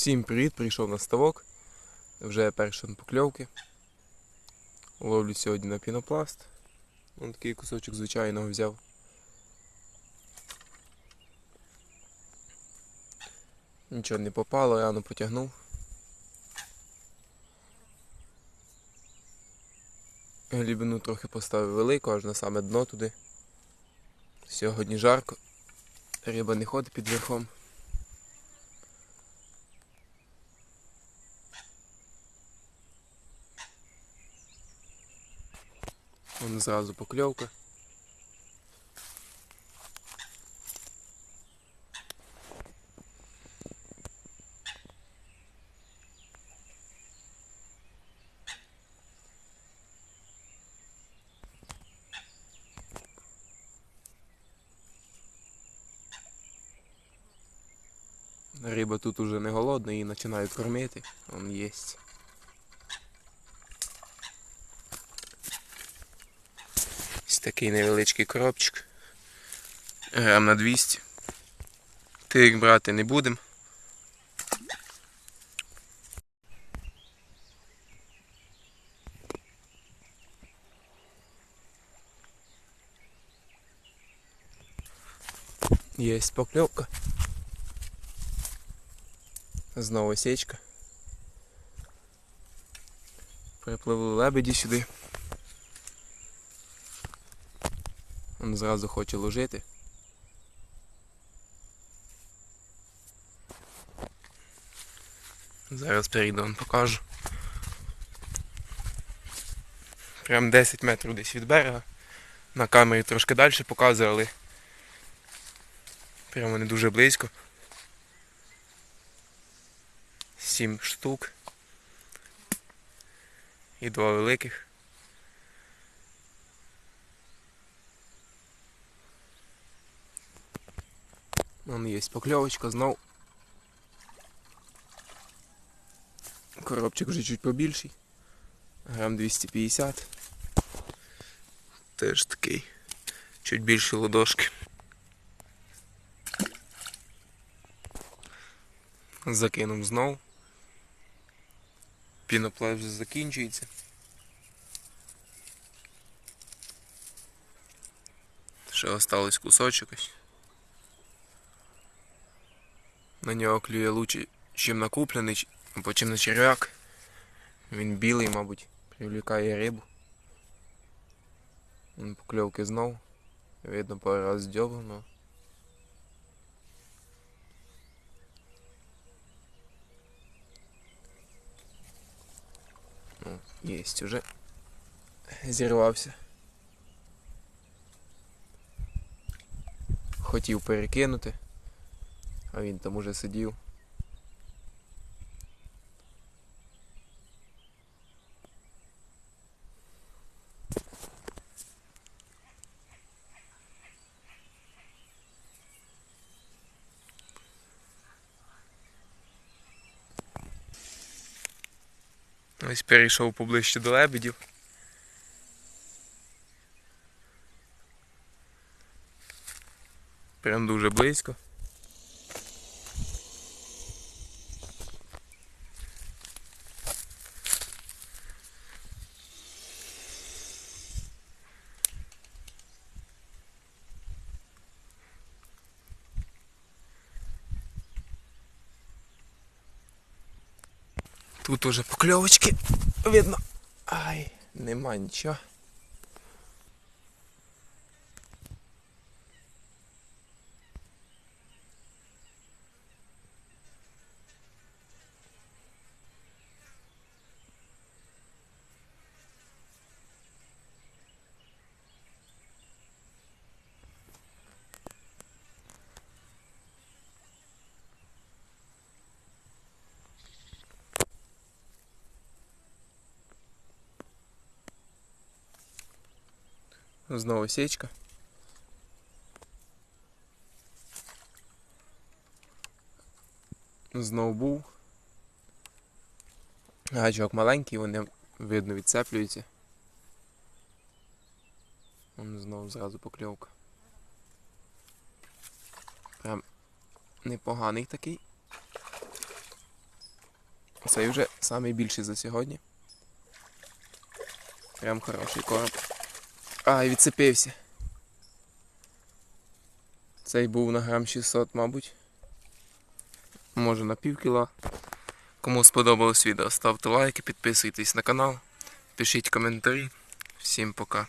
Всім привіт, прийшов на ставок. Вже перші покльовки. Ловлю сьогодні на пінопласт. Ось такий кусочок звичайного взяв. Нічого не попало, рано потягнув. Глібину трохи поставив велику, аж на саме дно туди. Сьогодні жарко. Риба не ходить під верхом. Вон зразу покльовка. Риба тут уже не голодна, її починають кормити. Он єсть. Такий невеличкий коробчик. Грам на 200. Тирик брати не будемо. Є покльовка. Знову сечка. Припливли лебеді сюди. Він зразу хоче ложити. Зараз перейду вам покажу. Прям 10 метрів десь від берега. На камері трошки далі показували. Прямо не дуже близько. Сім штук. І два великих. Вон є покльовочка знов. Коробчик вже чуть побільший. Грам 250. Теж такий. Чуть більші ладошки. Закинув знов. Пінопласт вже закінчується. Ще осталось кусочок ось. На нього клює лучше, чим на куплений, або чим на черв'як. Він білий, мабуть, привлікає рибу. Вон покльовки знов. Видно пару раз здьобано. Ну, єсть уже. Зірвався. Хотів перекинути. А він там уже сидів. Ось перейшов поближче до лебедів. Прям дуже близько. Тут уже покльовочки видно. Ай, нема нічого. Знову сечка. Знову був. Гачок маленький, вони видно відцеплюються. Вон знову зразу покльовка. Прям непоганий такий. Цей вже найбільший за сьогодні. Прям хороший короб. А, і відцепився. Цей був на грам 600, мабуть. Може на пів кіла. Кому сподобалось відео, ставте лайки, підписуйтесь на канал, пишіть коментарі. Всім пока.